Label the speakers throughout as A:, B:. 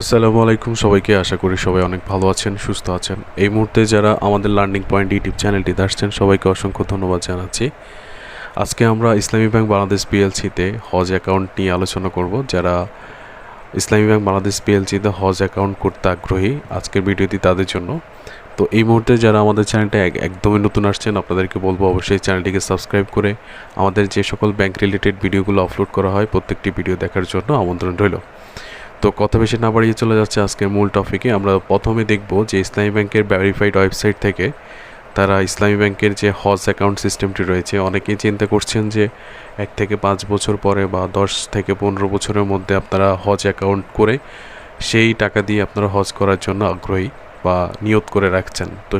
A: আসসালামু আলাইকুম সবাইকে। আশা করি সবাই অনেক ভালো আছেন, সুস্থ আছেন। এই মুহূর্তে যারা আমাদের লার্নিং পয়েন্ট ইউটিউব চ্যানেলটিতে আসছেন সবাইকে অসংখ্য ধন্যবাদ জানাচ্ছি। আজকে আমরা ইসলামী ব্যাংক বাংলাদেশ পিএলসিতে হজ অ্যাকাউন্ট নিয়ে আলোচনা করব। যারা ইসলামী ব্যাংক বাংলাদেশ পিএলসিতে হজ অ্যাকাউন্ট করতে আগ্রহী, আজকের ভিডিওটি তাদের জন্য। তো এই মুহূর্তে যারা আমাদের চ্যানেলটা এক- একদমই নতুন আসছেন, আপনাদেরকে বলব অবশ্যই চ্যানেলটিকে সাবস্ক্রাইব করে আমাদের যে সকল ব্যাংক রিলেটেড ভিডিওগুলো আপলোড করা হয়, প্রত্যেকটি ভিডিও দেখার জন্য আমন্ত্রণ রইল। তো কথা বেশি না বাড়িয়ে চলে যাচ্ছে আজকের মূল টপিকে আমরা প্রথমে দেখব যে ইসলামী ব্যাংকের ভ্যারিফাইড ওয়েবসাইট থেকে তারা ইসলামী ব্যাংকের যে হজ অ্যাকাউন্ট সিস্টেমটি রয়েছে, অনেকেই চিন্তা করছেন যে এক থেকে পাঁচ বছর পরে বা দশ থেকে পনেরো বছরের মধ্যে আপনারা হজ অ্যাকাউন্ট করে সেই টাকা দিয়ে আপনারা হজ করার জন্য আগ্রহী। বা নিয়ত করে রাখছেন। তো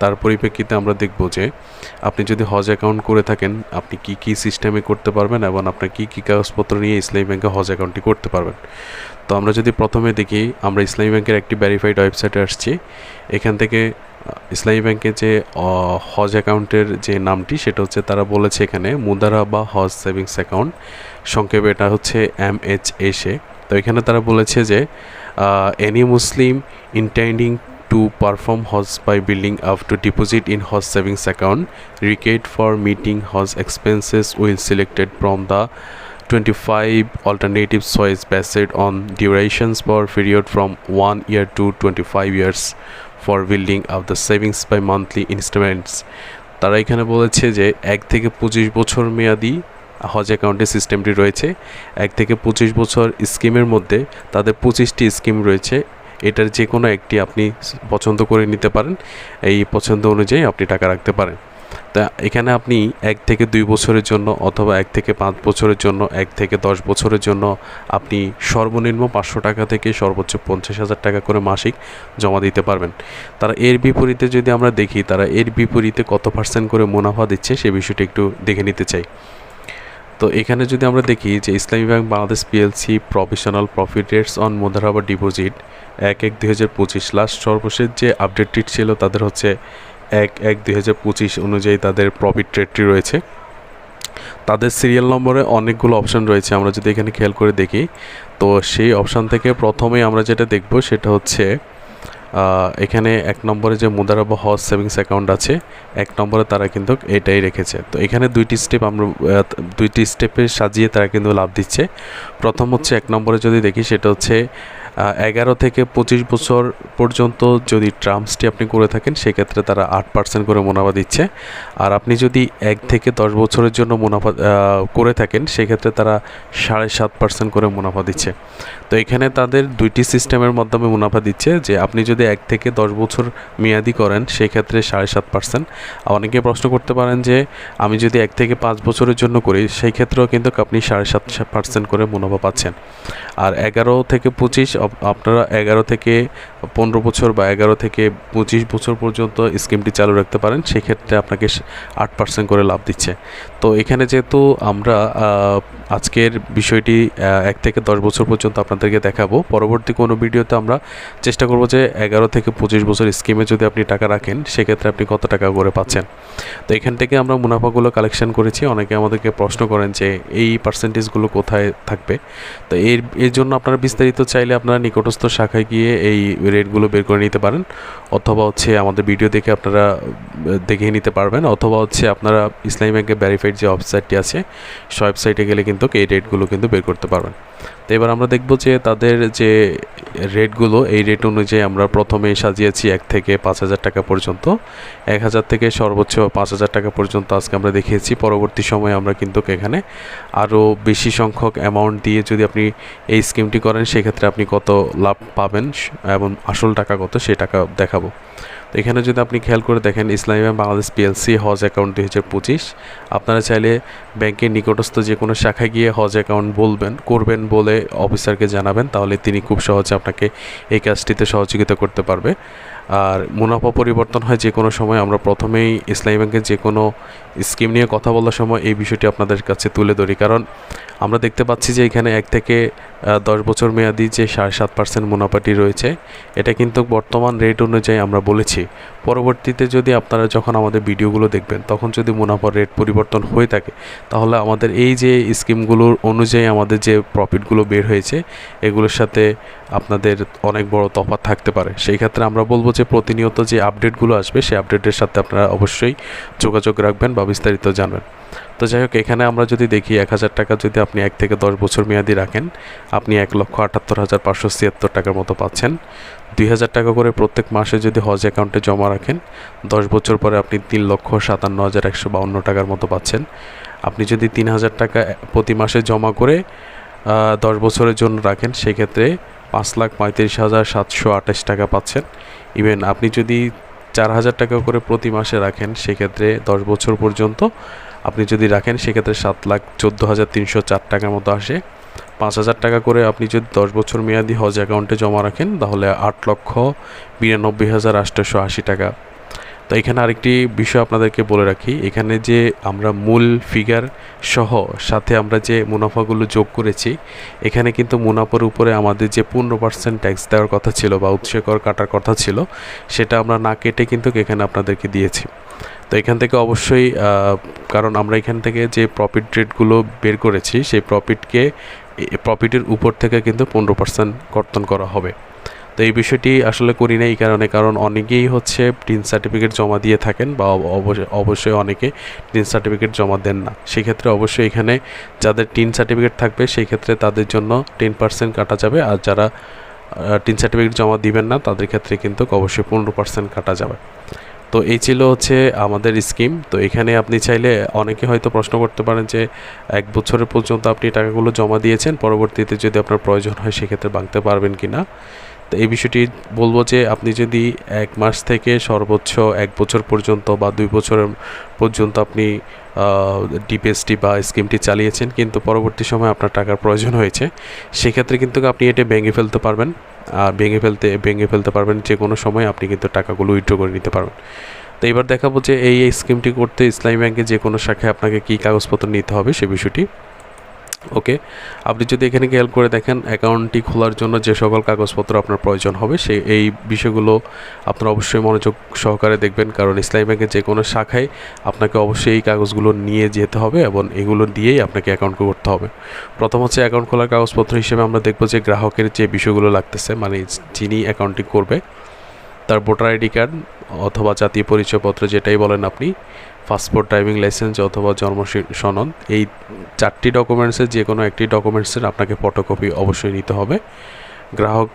A: তার পরিপ্রেক্ষিতে আমরা দেখব যে আপনি যদি হজ অ্যাকাউন্ট করে থাকেন, আপনি কি কি সিস্টেমে করতে পারবেন এবং আপনার কি কি কাগজপত্র নিয়ে ইসলামী ব্যাংকে হজ অ্যাকাউন্টটি করতে পারবেন। তো আমরা যদি প্রথমে দেখি, আমরা ইসলামী ব্যাংকের একটি ভ্যারিফাইড ওয়েবসাইটে আসছি। এখান থেকে ইসলামী ব্যাংকে যে হজ অ্যাকাউন্টের যে নামটি, সেটা হচ্ছে তারা বলেছে এখানে মুদারা বা হজ সেভিংস অ্যাকাউন্ট সংক্ষেপে এটা হচ্ছে এম এইচ এসে তো এখানে তারা বলেছে যে any Muslim intending to perform hajj by building up to deposit in hajj savings account rickets for meeting hajj expenses will selected from the 25 alternative choice based on durations for period from 1 year to 25 years for building up the savings by monthly installments. তারা এখানে বলেছে যে এক থেকে পঁচিশ বছর মেয়াদি হজ অ্যাকাউন্টের সিস্টেমটি রয়েছে। এক থেকে পঁচিশ বছর স্কিমের মধ্যে তাদের পঁচিশটি স্কিম রয়েছে। এটার যে কোনো একটি আপনি পছন্দ করে নিতে পারেন। এই পছন্দ অনুযায়ী আপনি টাকা রাখতে পারেন। তা এখানে আপনি এক থেকে দুই বছরের জন্য অথবা এক থেকে পাঁচ বছরের জন্য, এক থেকে দশ বছরের জন্য আপনি সর্বনিম্ন পাঁচশো টাকা থেকে সর্বোচ্চ পঞ্চাশ হাজার টাকা করে মাসিক জমা দিতে পারবেন। তারা এর বিপরীতে যদি আমরা দেখি, তারা এর বিপরীতে কত পার্সেন্ট করে মুনাফা দিচ্ছে সে বিষয়টি একটু দেখে নিতে চাই। তো এখানে যদি আমরা দেখি যে Islami Bank, Bangladesh PLC professional profit rates on Mudaraba deposit এক এক দুই হাজার পঁচিশ লাস্ট সর্বশেষ যে আপডেটটি ছিল তাদের হচ্ছে এক এক দুই হাজার পঁচিশ অনুযায়ী তাদের প্রফিট রেটটি রয়েছে। তাদের সিরিয়াল নম্বরে অনেকগুলো অপশান রয়েছে, আমরা যদি এখানে খেয়াল করে দেখি, তো সেই অপশান থেকে প্রথমেই আমরা যেটা দেখব সেটা হচ্ছে এখানে এক নম্বরে যে মুদারাবা হজ সেভিংস অ্যাকাউন্ট আছে, এক নম্বরে তারা কিন্তু এটাই রেখেছে। তো এখানে দুইটি স্টেপ আমরা দুইটি স্টেপে সাজিয়ে তারা কিন্তু লাভ দিচ্ছে। প্রথম হচ্ছে এক নম্বরে যদি দেখি সেটা হচ্ছে এগারো থেকে পঁচিশ বছর পর্যন্ত যদি ট্রাম্পসটি আপনি করে থাকেন, সেক্ষেত্রে তারা আট পার্সেন্ট করে মুনাফা দিচ্ছে। আর আপনি যদি এক থেকে দশ বছরের জন্য মুনাফা করে থাকেন, সেক্ষেত্রে তারা সাড়ে সাত পার্সেন্ট করে মুনাফা দিচ্ছে। তো এখানে তাদের দুইটি সিস্টেমের মাধ্যমে মুনাফা দিচ্ছে, যে আপনি যদি এক থেকে দশ বছর মেয়াদি করেন, সেক্ষেত্রে সাড়ে সাত পার্সেন্ট। অনেকে প্রশ্ন করতে পারেন যে, আমি যদি এক থেকে পাঁচ বছরের জন্য করি সেই ক্ষেত্রেও কিন্তু আপনি সাড়ে সাত পার্সেন্ট করে মুনাফা পাচ্ছেন। আর এগারো থেকে পঁচিশ আপনারা এগারো থেকে পনেরো বছর বা এগারো থেকে পঁচিশ বছর পর্যন্ত স্কিমটি চালু রাখতে পারেন, সেক্ষেত্রে আপনাকে আট পার্সেন্ট করে লাভ দিচ্ছে। তো এখানে যেহেতু আমরা আজকের বিষয়টি এক থেকে দশ বছর পর্যন্ত আপনাদেরকে দেখাবো, পরবর্তী কোনো ভিডিওতে আমরা চেষ্টা করব যে এগারো থেকে পঁচিশ বছর স্কিমে যদি আপনি টাকা রাখেন, সেক্ষেত্রে আপনি কত টাকা করে পাচ্ছেন। তো এখান থেকে আমরা মুনাফাগুলো কালেকশন করেছি। অনেকে আমাদেরকে প্রশ্ন করেন যে এই পার্সেন্টেজগুলো কোথায় থাকবে? তো এর এর জন্য আপনারা বিস্তারিত চাইলে আপনারা নিকটস্থ শাখায় গিয়ে এই রেটগুলো বের করে নিতে পারেন। অথবা হচ্ছে আমাদের ভিডিও দেখে আপনারা দেখে নিতে পারবেন। অথবা হচ্ছে আপনারা ইসলামী ব্যাংকের ভ্যারিফাইড যে ওয়েবসাইটটি আছে, সে ওয়েবসাইটে গেলে কিন্তু এই রেটগুলো কিন্তু বের করতে পারবেন। তো এবার আমরা দেখব যে তাদের যে রেটগুলো, এই রেট অনুযায়ী আমরা প্রথমে সাজিয়েছি এক থেকে পাঁচ হাজার টাকা পর্যন্ত। এক হাজার থেকে সর্বোচ্চ পাঁচ হাজার টাকা পর্যন্ত আজকে আমরা দেখিয়েছি। পরবর্তী সময়ে আমরা কিন্তু এখানে আরও বেশি সংখ্যক অ্যামাউন্ট দিয়ে যদি আপনি এই স্কিমটি করেন, সেক্ষেত্রে আপনি কত লাভ পাবেন এবং আসল টাকা কত, সে টাকা দেখাবো। এখানে যদি আপনি খেয়াল করে দেখেন, ইসলামী ব্যাংক বাংলাদেশ পিএলসি হজ অ্যাকাউন্ট দুই হাজার পঁচিশ। আপনারা চাইলে ব্যাংকের নিকটস্থ যে কোনো শাখায় গিয়ে হজ অ্যাকাউন্ট বলবেন, করবেন বলে অফিসারকে জানাবেন, তাহলে তিনি খুব সহজে আপনাকে এই কাজটিতে সহযোগিতা করতে পারবে। আর মুনাফা পরিবর্তন হয় যে কোনো সময়, আমরা প্রথমেই ইসলামী ব্যাংকের যে কোনো স্কিম নিয়ে কথা বলার সময় এই বিষয়টি আপনাদের কাছে তুলে ধরি। কারণ আমরা দেখতে পাচ্ছি যে এখানে এক থেকে দশ বছর মেয়াদি যে সাড়ে সাত পার্সেন্ট মুনাফাটি রয়েছে, এটা কিন্তু বর্তমান রেট অনুযায়ী আমরা বলেছি। পরবর্তীতে যদি আপনারা যখন আমাদের ভিডিওগুলো দেখবেন, তখন যদি মুনাফার রেট পরিবর্তন হয়ে থাকে, তাহলে আমাদের এই যে স্কিমগুলোর অনুযায়ী আমাদের যে প্রফিটগুলো বের হয়েছে, এগুলোর সাথে আপনাদের অনেক বড় তফাৎ থাকতে পারে। সেই ক্ষেত্রে আমরা বলব যে প্রতিনিয়ত যে আপডেটগুলো আসবে, সেই আপডেটের সাথে আপনারা অবশ্যই যোগাযোগ রাখবেন বা বিস্তারিত জানবেন। তো যাই হোক, এখানে আমরা যদি দেখি এক হাজার টাকা যদি আপনি এক থেকে দশ বছর মেয়াদি রাখেন, আপনি এক লক্ষ আটাত্তর হাজার পাঁচশো ছিয়াত্তর টাকার মতো পাচ্ছেন। দুই হাজার টাকা করে প্রত্যেক মাসে যদি হজ অ্যাকাউন্টে জমা রাখেন, দশ বছর পরে আপনি তিন লক্ষ সাতান্ন হাজার একশো বাউন্ন টাকার মতো পাচ্ছেন। আপনি যদি তিন হাজার টাকা প্রতি মাসে জমা করে দশ বছরের জন্য রাখেন, সেক্ষেত্রে পাঁচ লাখ পঁয়ত্রিশ হাজার সাতশো আঠাশ টাকা পাচ্ছেন। ইভেন আপনি যদি চার হাজার টাকা করে প্রতি মাসে রাখেন, সেক্ষেত্রে দশ বছর পর্যন্ত। আপনি যদি রাখেন, সেক্ষেত্রে সাত লাখ চোদ্দ হাজার তিনশো চার টাকার মতো আসে। পাঁচ হাজার টাকা করে আপনি যদি দশ বছর মেয়াদি হজ অ্যাকাউন্টে জমা রাখেন, তাহলে আট লক্ষ বিরানব্বই হাজার আটশোশো আশি টাকা তো এখানে আরেকটি বিষয় আপনাদেরকে বলে রাখি। এখানে যে আমরা মূল ফিগার সহ সাথে আমরা যে মুনাফাগুলো যোগ করেছি, এখানে কিন্তু মুনাফার উপরে আমাদের যে পনেরো পার্সেন্ট ট্যাক্স দেওয়ার কথা ছিল বা উৎসকর কাটার কথা ছিল, সেটা আমরা না কেটে কিন্তু এখানে আপনাদেরকে দিয়েছি। তো এখান থেকে অবশ্যই কারণ আমরা এখান থেকে যে প্রফিট রেটগুলো বের করেছি, সেই প্রফিটকে প্রফিটের উপর থেকে কিন্তু পনেরো পার্সেন্ট কর্তন করা হবে। তো এই বিষয়টি আসলে করি না এই কারণে, কারণ অনেকেই হচ্ছে টিন সার্টিফিকেট জমা দিয়ে থাকেন বা অবশ্যই অনেকে টিন সার্টিফিকেট জমা দেন না। সেক্ষেত্রে অবশ্যই এখানে যাদের টিন সার্টিফিকেট থাকবে সেই ক্ষেত্রে তাদের জন্য টেন পার্সেন্ট কাটা যাবে। আর যারা টিন সার্টিফিকেট জমা দিবেন না, তাদের ক্ষেত্রে কিন্তু অবশ্যই পনেরো পার্সেন্ট কাটা যাবে। তো এই ছিল হচ্ছে আমাদের স্কিম তো এখানে আপনি চাইলে অনেকে হয়তো প্রশ্ন করতে পারেন যে, এক বছরের পর্যন্ত আপনি টাকাগুলো জমা দিয়েছেন, পরবর্তীতে যদি আপনার প্রয়োজন হয়, সেক্ষেত্রে ভাঙতে পারবেন কি না তো এই বিষয়টি বলব যে আপনি যদি এক মাস থেকে সর্বোচ্চ এক বছর পর্যন্ত বা দুই বছরের পর্যন্ত আপনি ডিপিএসটি বা স্কিমটি চালিয়েছেন, কিন্তু পরবর্তী সময় আপনার টাকার প্রয়োজন হয়েছে, সেক্ষেত্রে কিন্তু আপনি এটা ভেঙে ফেলতে পারবেন। আর ভেঙে ফেলতে ভেঙে ফেলতে পারবেন যে কোনো সময় আপনি কিন্তু টাকাগুলো উইথড্র করে নিতে পারবেন। তো এবার দেখাবো যে এই স্কিমটি করতে ইসলামী ব্যাংকে যে কোনো শাখায় আপনাকে কী কাগজপত্র নিতে হবে সে বিষয়টি। ওকে। আপনি যদি এখানে খেয়াল করে দেখেন অ্যাকাউন্টটি খোলার জন্য যে সকল কাগজপত্র আপনার প্রয়োজন হবে সেই এই বিষয়গুলো আপনারা অবশ্যই মনোযোগ সহকারে দেখবেন, কারণ ইসলামী ব্যাংকের যে কোনো শাখায় আপনাকে অবশ্যই এই কাগজগুলো নিয়ে যেতে হবে এবং এগুলো দিয়েই আপনাকে অ্যাকাউন্ট করতে হবে। প্রথম হচ্ছে অ্যাকাউন্ট খোলার কাগজপত্র হিসেবে আমরা দেখব যে গ্রাহকের যে বিষয়গুলো লাগতেছে মানে যিনি অ্যাকাউন্টটি করবে, তার ভোটার আইডি কার্ড অথবা জাতীয় পরিচয়পত্র যেটাই বলেন আপনি পাসপোর্ট, ড্রাইভিং লাইসেন্স অথবা জন্ম সনদ, এই চারটি ডকুমেন্টসের যে কোনো একটি ডকুমেন্টসের আপনাকে ফটোকপি অবশ্যই নিতে হবে। গ্রাহক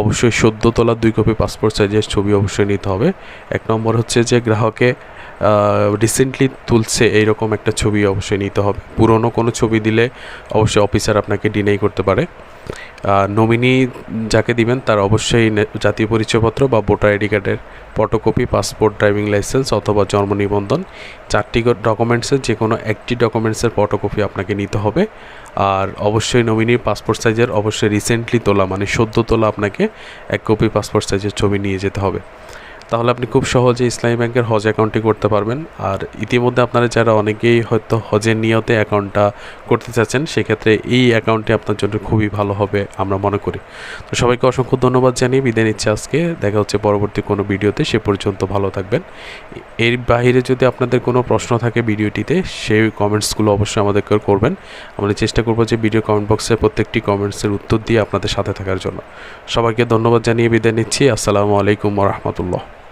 A: অবশ্যই সদ্য তোলা দুই কপি পাসপোর্ট সাইজের ছবি অবশ্যই নিতে হবে। এক নম্বর হচ্ছে যে গ্রাহকে রিসেন্টলি তুলছে এইরকম একটা ছবি অবশ্যই নিতে হবে। পুরনো কোনো ছবি দিলে অবশ্যই অফিসার আপনাকে ডিনাই করতে পারে। নমিনি যাকে দিবেন তার অবশ্যই জাতীয় পরিচয়পত্র বা ভোটার আইডি কার্ডের ফটোকপি পাসপোর্ট ড্রাইভিং লাইসেন্স অথবা জন্ম নিবন্ধন। চারটি ডকুমেন্টসের যে কোনো একটি ডকুমেন্টসের ফটোকপি আপনাকে নিতে হবে। আর অবশ্যই নমিনির পাসপোর্ট সাইজের অবশ্যই রিসেন্টলি তোলা মানে সদ্য তোলা আপনাকে এক কপি পাসপোর্ট সাইজের ছবি নিয়ে যেতে হবে। তাহলে আপনি খুব সহজে ইসলামী ব্যাংকের হজ অ্যাকাউন্টটি করতে পারবেন। আর ইতিমধ্যে আপনারা যারা অনেকেই হয়তো হজের নিয়তে অ্যাকাউন্টটা করতে চাচ্ছেন, সেক্ষেত্রে এই অ্যাকাউন্টটি আপনার জন্য খুবই ভালো হবে আমরা মনে করি। তো সবাইকে অসংখ্য ধন্যবাদ জানিয়ে বিদায় নিচ্ছে আজকে। দেখা হচ্ছে পরবর্তী কোনো ভিডিওতে। সে পর্যন্ত ভালো থাকবেন। এর বাইরে যদি আপনাদের কোনো প্রশ্ন থাকে ভিডিওটিতে, সেই কমেন্টসগুলো অবশ্যই আমাদেরকে করবেন। আমরা চেষ্টা করব যে ভিডিও কমেন্ট বক্সে প্রত্যেকটি কমেন্টসের উত্তর দিয়ে আপনাদের সাথে থাকার জন্য। সবাইকে ধন্যবাদ জানিয়ে বিদায় নিচ্ছি। আসসালামু আলাইকুম রহমতুল্লাহ।